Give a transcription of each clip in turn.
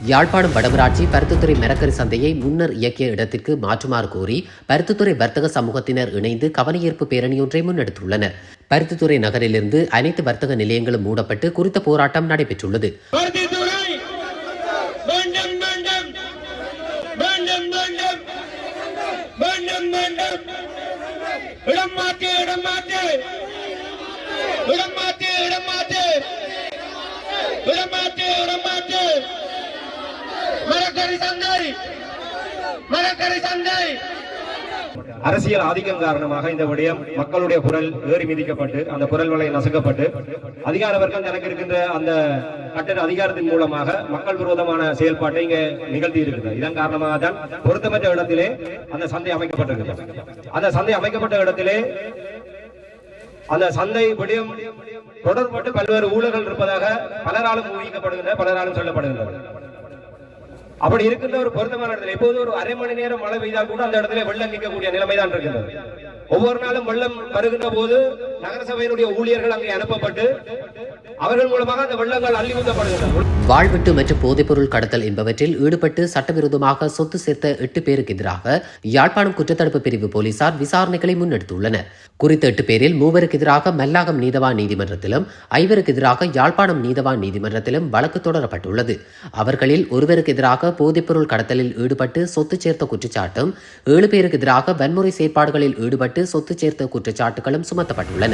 யாழ்ப்பாணம் வடமராட்சி பருத்தித்துறை மரக்கறி சந்தையை முன்னர் இயக்கிய இடத்திற்கு மாற்றுமாறு கோரி பருத்தித்துறை வர்த்தக சமூகத்தினர் இணைந்து கவனஈர்ப்பு பேரணியொன்றை முன்னெடுத்துள்ளனர். பருத்தித்துறை நகரிலிருந்து அனைத்து வர்த்தக நிலையங்களும் மூடப்பட்டு குறித்த போராட்டம் நடைபெற்றுள்ளது. பருத்தித்துறை! வேண்டும் வேண்டும்! சந்தை. சந்தை. அரசியல் ஆதிக்கம் காரணமாக இந்த விடயம் மக்களுடைய குரல் ஏறி மிதிக்கப்பட்டு அந்த குரல் வலை நசுக்கப்பட்டு அதிகார வர்க்கம் தனக்கு இருக்கின்ற அந்த கட்டண அதிகாரத்தின் மூலமாக மக்கள் விரோதமான செயல்பாட்டை இங்க நிகழ்த்தி இருக்கிறது இதன் காரணமாக தான் பொருத்தமற்ற இடத்திலே அந்த சந்தை அமைக்கப்பட்டிருக்கிறது. அந்த சந்தை அமைக்கப்பட்ட இடத்திலே அந்த சந்தை விடயம் தொடர்பட்டு பல்வேறு ஊழல்கள் இருப்பதாக பலராலும் ஊகிக்கப்படுகின்றன பலராலும் சொல்லப்படுகின்றன அப்படி இருக்கின்ற ஒரு பொருத்தமான இடத்துல எப்போது ஒரு அரை மணி நேரம் மழை பெய்தால் கூட அந்த இடத்துல வெள்ளம் நிற்கக்கூடிய நிலைமை தான் இருக்கின்றது. ஒவ்வொரு நாளும் வெள்ளம் வருகின்ற போது நகரசபையினுடைய ஊழியர்கள் அங்கே அனுப்பப்பட்டு அவர்கள் மூலமாக அந்த வெள்ளங்கள் அள்ளி ஊற்றப்படுகின்றன. வாழ்வெட்டு மற்றும் போதைப்பொருள் கடத்தல் என்பவற்றில் ஈடுபட்டு சட்டவிரோதமாக சொத்து சேர்த்த எட்டு பேருக்கு எதிராக யாழ்ப்பாணம் குற்றத்தடுப்பு பிரிவு போலீசார் விசாரணைகளை முன்னெடுத்துள்ளனர். குறித்த எட்டு பேரில் மூவருக்கு எதிராக மல்லாகம் நீதவான் நீதிமன்றத்திலும் ஐவருக்கு எதிராக யாழ்ப்பாணம் நீதவான் நீதிமன்றத்திலும் வழக்கு தொடரப்பட்டுள்ளது. அவர்களில் ஒருவருக்கு எதிராக போதைப்பொருள் கடத்தலில் ஈடுபட்டு சொத்து சேர்த்த குற்றச்சாட்டும் ஏழு பேருக்கு எதிராக வன்முறை செயற்பாடுகளில் ஈடுபட்டு சொத்து சேர்த்த குற்றச்சாட்டுகளும் சுமத்தப்பட்டுள்ளன.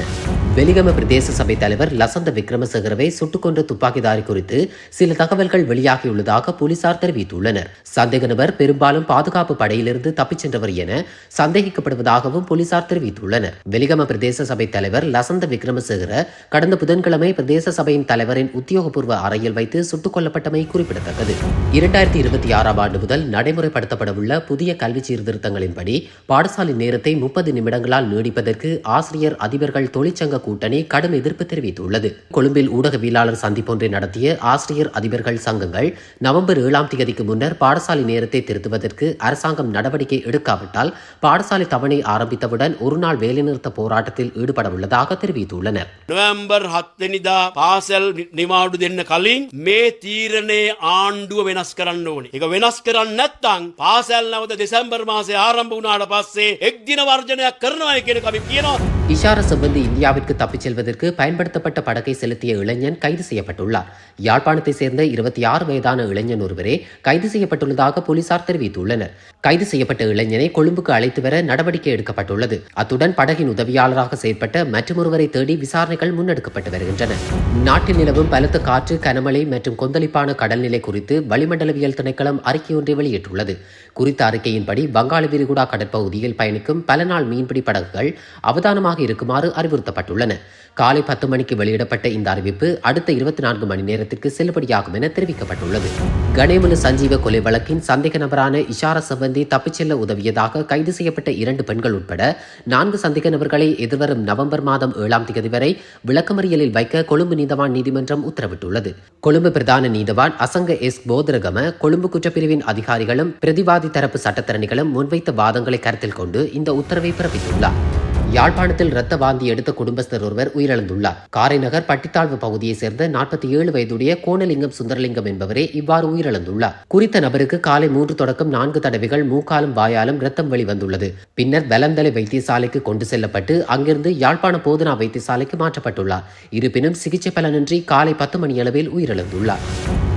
வெலிகம பிரதேச சபை தலைவர் லசந்த விக்ரமசேகரவை சுட்டுக்கொண்ட துப்பாக்கிதாரி குறித்து சில தகவல்கள் வெளியாகியுள்ளதாக போலீசார் தெரிவித்துள்ளனர். சந்தேக நபர் பெரும்பாலும் பாதுகாப்பு படையிலிருந்து தப்பிச் சென்றவர் என சந்தேகிக்கப்படுவதாகவும் போலீசார் தெரிவித்துள்ளனர். வெலிகம பிரதேச சபை தலைவர் லசந்த விக்ரமசேகர கடந்த புதன்கிழமை பிரதேச சபையின் தலைவரின் உத்தியோகபூர்வ அறையில் வைத்து சுட்டுக் கொல்லப்பட்டமை குறிப்பிடத்தக்கது. இரண்டாயிரத்தி இருபத்தி ஆறாம் ஆண்டு முதல் நடைமுறைப்படுத்தப்படவுள்ள புதிய கல்வி சீர்திருத்தங்களின்படி பாடசாலை நேரத்தை முப்பது நிமிடங்களால் நீடிப்பதற்கு ஆசிரியர் அதிபர்கள் தொழிற்சங்க கூட்டணி கடும் எதிர்ப்பு தெரிவித்துள்ளது. கொழும்பில் ஊடகவியலாளர் சந்திப்பொன்றை நடத்திய ஆசிரியர் அதிபர்கள் சங்கங்கள் நவம்பர் ஏழாம் தேதிக்கு முன்னர் பாடசாலை நேரத்தை திருத்துவதற்கு அரசாங்கம் நடவடிக்கை எடுக்காவிட்டால் பாடசாலை தவணை ஆரம்பித்தவுடன் ஒருநாள் வேலைநிறுத்த போராட்டத்தில் ஈடுபட உள்ளதாக தெரிவித்துள்ளனர் නොවැම්බර් හත්වනිදා පාසැල් නිවාඩු දෙන්න කලින් මේ තීරණය ආණ්ඩුව වෙනස් කරන්න ඕනේ. එක වෙනස් කරන්න නැත්තං පාසැල් නවත දෙසැම්බර් මාසේ ආරම්භ වුණාට පස්සේ එක්දින වර්ජනයක් කරනවා කියන කමි කියනවා. இஷார சிப்பந்தி இந்தியாவிற்கு தப்பிச் செல்வதற்கு பயன்படுத்தப்பட்ட படகை செலுத்திய இளைஞன் கைது செய்யப்பட்டுள்ளார். யாழ்ப்பாணத்தை சேர்ந்த இருபத்தி ஆறு வயதான இளைஞன் ஒருவரே கைது செய்யப்பட்டுள்ளதாக போலீசார் தெரிவித்துள்ளனர். கைது செய்யப்பட்ட இளைஞனை கொழும்புக்கு அழைத்து வர நடவடிக்கை எடுக்கப்பட்டுள்ளது. அத்துடன் படகின் உதவியாளராக செயற்பட்ட மற்றொருவரை தேடி விசாரணைகள் முன்னெடுக்கப்பட்டு வருகின்றன. நாட்டில் நிலவும் பலத்த காற்று கனமழை மற்றும் கொந்தளிப்பான கடல்நிலை குறித்து வளிமண்டலவியல் திணைக்களம் அறிக்கை ஒன்றை வெளியிட்டுள்ளது. குறித்த அறிக்கையின்படி வங்காள விரிகுடா கடற்பகுதியில் பயணிக்கும் பல நாள் மீன்பிடி படகுகள் அவதானமாக இருக்குமாறு அறிவுறுத்தப்பட்டுள்ளன. காலை பத்து மணிக்கு வெளியிடப்பட்ட இந்த அறிவிப்பு அடுத்த இருபத்தி நான்கு மணி நேரத்திற்கு செல்லுபடியாகும் என தெரிவிக்கப்பட்டுள்ளது. கணேமுல சஞ்சீவ கொலை வழக்கின் சந்தேக நபரான இஷார சம்பந்தி தப்பிச் செல்ல உதவியதாக கைது செய்யப்பட்ட இரண்டு பெண்கள் உட்பட நான்கு சந்தேக நபர்களை எதிர்வரும் நவம்பர் மாதம் ஏழாம் தேதி வரை விளக்கமறியலில் வைக்க கொழும்பு நீதவான் நீதிமன்றம் உத்தரவிட்டுள்ளது. கொழும்பு பிரதான நீதவான் அசங்க எஸ். போதரகம கொழும்பு குற்றப்பிரிவின் அதிகாரிகளும் பிரதிவாதி தரப்பு சட்டத்தரணிகளும் முன்வைத்த வாதங்களை கருத்தில் கொண்டு இந்த உத்தரவை பிறப்பித்துள்ளார். யாழ்ப்பாணத்தில் இரத்த வாந்தி எடுத்த குடும்பஸ்தர் ஒருவர் உயிரிழந்துள்ளார். காரைநகர் பட்டித்தாழ்வு பகுதியைச் சேர்ந்த நாற்பத்தி ஏழு வயதுடைய கோணலிங்கம் சுந்தரலிங்கம் என்பவரே இவ்வாறு உயிரிழந்துள்ளார். குறித்த நபருக்கு காலை மூன்று தொடக்கம் நான்கு தடவைகள் மூக்காலும் வாயாலும் இரத்தம் வெளிவந்துள்ளது பின்னர் வெலந்தலை வைத்தியசாலைக்கு கொண்டு செல்லப்பட்டு அங்கிருந்து யாழ்ப்பாண போதனா வைத்தியசாலைக்கு மாற்றப்பட்டுள்ளார். இருப்பினும் சிகிச்சை பலனின்றி காலை பத்து மணியளவில் உயிரிழந்துள்ளார்.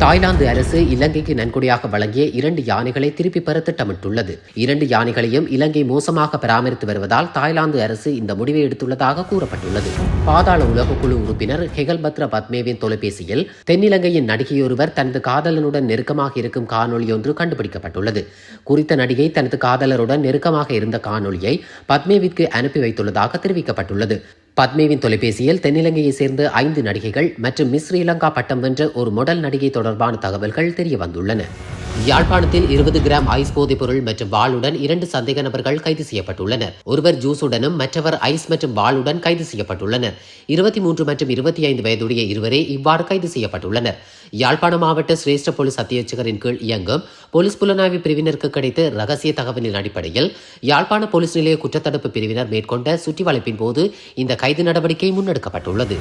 தாய்லாந்து அரசு இலங்கைக்கு நன்கொடையாக வழங்கிய இரண்டு யானைகளை திருப்பி பெற திட்டமிட்டுள்ளது. இரண்டு யானைகளையும் இலங்கை மோசமாக பராமரித்து வருவதால் தாய்லாந்து அரசு இந்த முடிவை எடுத்துள்ளதாக கூறப்பட்டுள்ளது. பாதாள உலகக்குழு உறுப்பினர் ஹெகல் பத்ர பத்மேவின் தொலைபேசியில் தென்னிலங்கையின் நடிகையொருவர் தனது காதலனுடன் நெருக்கமாக இருக்கும் காணொலி ஒன்று கண்டுபிடிக்கப்பட்டுள்ளது. குறித்த நடிகை தனது காதலருடன் நெருக்கமாக இருந்த காணொலியை பத்மேவிற்கு அனுப்பி வைத்துள்ளதாக தெரிவிக்கப்பட்டுள்ளது. பத்மேவின் தொலைபேசியில் தென்னிலங்கையைச் சேர்ந்த ஐந்து நடிகைகள் மற்றும் மிஸ் ஸ்ரீலங்கா பட்டம் வென்ற ஒரு மொடல் நடிகை தொடர்பான தகவல்கள் தெரிய வந்துள்ளன யாழ்ப்பாணத்தில் இருபது கிராம் ஐஸ் போதைப் பொருள் மற்றும் வாளுடன் இரண்டு சந்தேக நபர்கள் கைது செய்யப்பட்டுள்ளனர். ஒருவர் ஜூஸுடனும் மற்றவர் ஐஸ் மற்றும் வாளுடன் கைது செய்யப்பட்டுள்ளனர். இருபத்தி மூன்று மற்றும் இருபத்தி ஐந்து வயதுடைய இருவரே இவ்வாறு கைது செய்யப்பட்டுள்ளனர். யாழ்ப்பாணம் மாவட்ட சிரேஷ்ட போலீஸ் அத்தியட்சகரின் கீழ் இயங்கும் போலீஸ் புலனாய்வு பிரிவினருக்கு கிடைத்த ரகசிய தகவலின் அடிப்படையில் யாழ்ப்பாண போலீஸ் நிலைய குற்றத்தடுப்பு பிரிவினர் மேற்கொண்ட சுற்றி வளைப்பின் போது இந்த கைது நடவடிக்கை முன்னெடுக்கப்பட்டுள்ளது.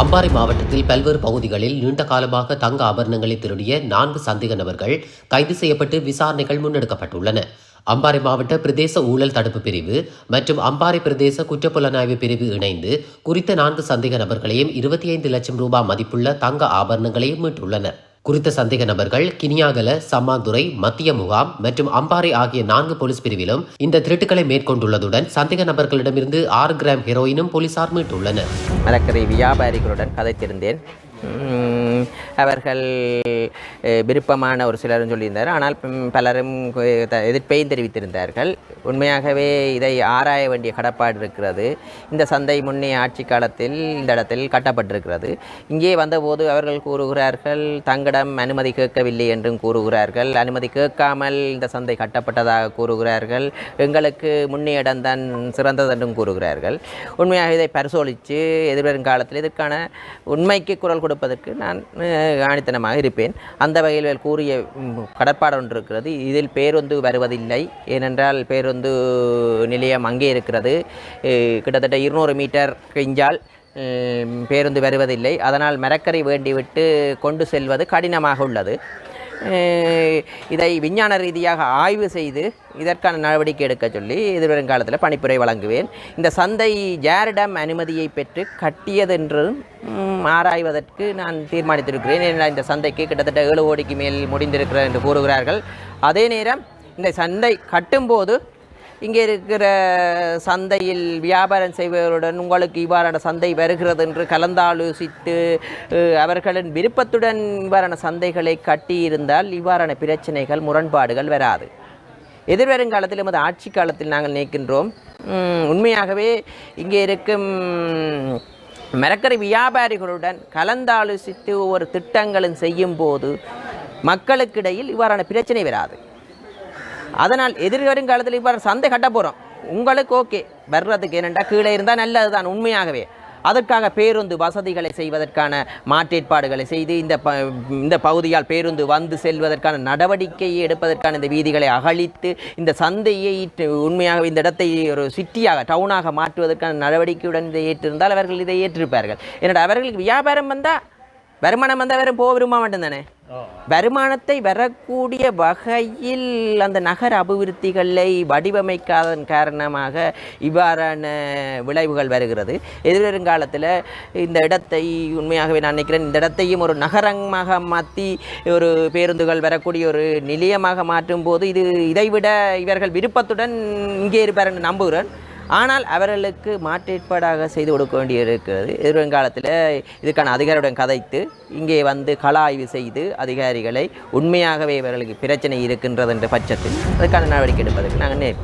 அம்பாறை மாவட்டத்தில் பல்வேறு பகுதிகளில் நீண்ட காலமாக தங்க ஆபரணங்களை திருடிய நான்கு சந்தேக நபர்கள் கைது செய்யப்பட்டு விசாரணைகள் முன்னெடுக்கப்பட்டுள்ளன. அம்பாறை மாவட்ட பிரதேச ஊழல் தடுப்பு பிரிவு மற்றும் அம்பாறை பிரதேச குற்றப்புலனாய்வு பிரிவு இணைந்து குறித்த நான்கு சந்தேக நபர்களையும் இருபத்தி ஐந்து லட்சம் ரூபாய் மதிப்புள்ள தங்க ஆபரணங்களையும் மீட்டுள்ளனர். குறித்த சந்தேக நபர்கள் கினியாகல சம்மாந்துறை மத்திய முகாம் மற்றும் அம்பாறை ஆகிய நான்கு போலீஸ் பிரிவிலும் இந்த திருட்டுக்களை மேற்கொண்டுள்ளதுடன் சந்தேக நபர்களிடமிருந்து ஆறு கிராம் ஹெரோயினும் போலீசார் மீட்டுள்ளனர். மலக்கரை வியாபாரிகளுடன் கதைத்திருந்தேன். அவர்கள் விருப்பமான ஒரு சிலரும் சொல்லியிருந்தார். ஆனால் பலரும் எதிர்ப்பையும் தெரிவித்திருந்தார்கள். உண்மையாகவே இதை ஆராய வேண்டிய கடப்பாடு இருக்கிறது. இந்த சந்தை முன்னே ஆட்சி காலத்தில் இந்த இடத்தில் கட்டப்பட்டிருக்கிறது. இங்கே வந்தபோது அவர்கள் கூறுகிறார்கள் தங்களிடம் அனுமதி கேட்கவில்லை என்றும் கூறுகிறார்கள். அனுமதி கேட்காமல் இந்த சந்தை கட்டப்பட்டதாக கூறுகிறார்கள். எங்களுக்கு முன்னே இடம்தான் சிறந்தது என்றும் கூறுகிறார்கள். உண்மையாக இதை பரிசோலித்து எதிர்வரும் காலத்தில் இதற்கான உண்மைக்கு குரல் கொடுப்பதற்கு நான் ஆணித்தனமாக இருப்பேன். அந்த வகையில் கூறிய கடற்பாடு கடப்பாடு ஒன்று இருக்கிறது. இதில் பேருந்து வருவதில்லை. ஏனென்றால் பேருந்து நிலையம் அங்கே இருக்கிறது. கிட்டத்தட்ட இருநூறு மீட்டர் கிஞ்சால் பேருந்து வருவதில்லை. அதனால் மரக்கரை வேண்டிவிட்டு கொண்டு செல்வது கடினமாக உள்ளது. இதை விஞ்ஞான ரீதியாக ஆய்வு செய்து இதற்கான நடவடிக்கை எடுக்க சொல்லி எதிர்வரும் காலத்தில் பணிப்புரை வழங்குவேன். இந்த சந்தை ஜேரிடம் அனுமதியை பெற்று கட்டியதென்றும் ஆராய்வதற்கு நான் தீர்மானித்திருக்கிறேன். ஏனென்றால் இந்த சந்தைக்கு கிட்டத்தட்ட ஏழு கோடிக்கு மேல் முடிந்திருக்கிறது என்று கூறுகிறார்கள். அதே நேரம் இந்த சந்தை கட்டும்போது இங்கே இருக்கிற சந்தையில் வியாபாரம் செய்பவருடன் உங்களுக்கு இவ்வாறான சந்தை வருகிறது என்று கலந்தாலோசித்து அவர்களின் விருப்பத்துடன் இவ்வாறான சந்தைகளை கட்டியிருந்தால் இவ்வாறான பிரச்சனைகள் முரண்பாடுகள் வராது. எதிர்வருங்காலத்தில் எமது ஆட்சி காலத்தில் நாங்கள் நினைக்கின்றோம். உண்மையாகவே இங்கே இருக்கும் மரக்கறி வியாபாரிகளுடன் கலந்தாலோசித்து ஒவ்வொரு திட்டங்களும் செய்யும் போது மக்களுக்கிடையில் இவ்வாறான பிரச்சனை வராது. அதனால் எதிர்வரும் காலத்தில் இப்போ சந்தை கட்ட போகிறோம் உங்களுக்கு ஓகே. வர்றதுக்கு ஏனென்றா கீழே இருந்தால் நல்லது தான் உண்மையாகவே. அதற்காக பேருந்து வசதிகளை செய்வதற்கான மாற்றேற்பாடுகளை செய்து இந்த ப இந்த பகுதியால் பேருந்து வந்து செல்வதற்கான நடவடிக்கையை எடுப்பதற்கான இந்த வீதிகளை அகழித்து இந்த சந்தையை உண்மையாக இந்த இடத்தை ஒரு சிட்டியாக டவுனாக மாற்றுவதற்கான நடவடிக்கையுடன் இதை ஏற்றிருந்தால் அவர்கள் இதை ஏற்றிருப்பார்கள். என்னடா அவர்களுக்கு வியாபாரம் வந்தால் வருமானம் வந்தால் வேறு போக விரும்ப மாட்டேன் தானே வருமானத்தை வரக்கூடிய வகையில் அந்த நகர அபிவிருத்திகளை வடிவமைக்காதன் காரணமாக இவ்வாறான விளைவுகள் வருகிறது. எதிர்வருங்காலத்தில் இந்த இடத்தை உண்மையாகவே நான் நினைக்கிறேன் இந்த இடத்தையும் ஒரு நகரமாக மாற்றி ஒரு பேருந்துகள் வரக்கூடிய ஒரு நிலையமாக மாற்றும் போது இது இதைவிட இவர்கள் விருப்பத்துடன் இங்கே இருப்பார் நம்புகிறேன். ஆனால் அவர்களுக்கு மாற்றேற்பாடாக செய்து கொடுக்க வேண்டியிருக்கிறது. எதிர்காலத்தில் இதுக்கான அதிகாரியுடன் கதைத்து இங்கே வந்து கள ஆய்வு செய்து அதிகாரிகளை உண்மையாகவே இவர்களுக்கு பிரச்சனை இருக்கின்றது என்ற பட்சத்தில் அதுக்கான நடவடிக்கை எடுப்பதற்கு நாங்கள் நே-